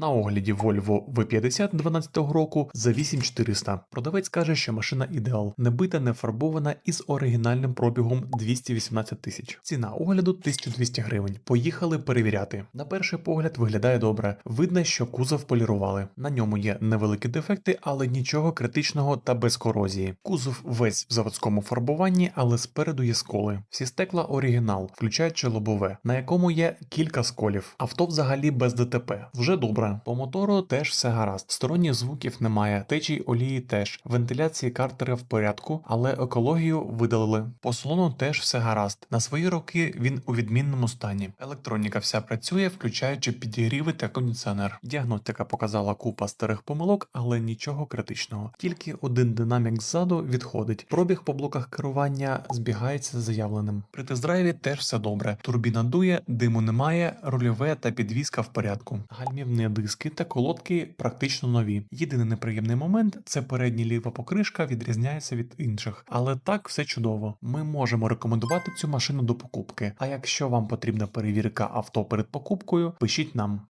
На огляді Volvo V50 12 року за 8400. Продавець каже, що машина ідеал, не бита, не фарбована і з оригінальним пробігом 218 тисяч. Ціна огляду 1200 гривень. Поїхали перевіряти. На перший погляд виглядає добре. Видно, що кузов полірували. На ньому є невеликі дефекти, але нічого критичного та без корозії. Кузов весь в заводському фарбуванні, але спереду є сколи. Всі стекла оригінал, включаючи лобове, на якому є кілька сколів. Авто взагалі без ДТП. Вже добре. По мотору теж все гаразд. Сторонніх звуків немає, течій олії теж, вентиляції картера в порядку, але екологію видалили. По салону теж все гаразд. На свої роки він у відмінному стані. Електроніка вся працює, включаючи підігріви та кондиціонер. Діагностика показала купа старих помилок, але нічого критичного. Тільки один динамік ззаду відходить. Пробіг по блоках керування збігається з заявленим. При тест-драйві теж все добре. Турбіна дує, диму немає, рульове та підвізка в порядку. Гальмів Гальмівні диски та колодки практично нові. Єдиний неприємний момент це передня ліва покришка відрізняється від інших, але так все чудово. Ми можемо рекомендувати цю машину до покупки. А якщо вам потрібна перевірка авто перед покупкою, пишіть нам.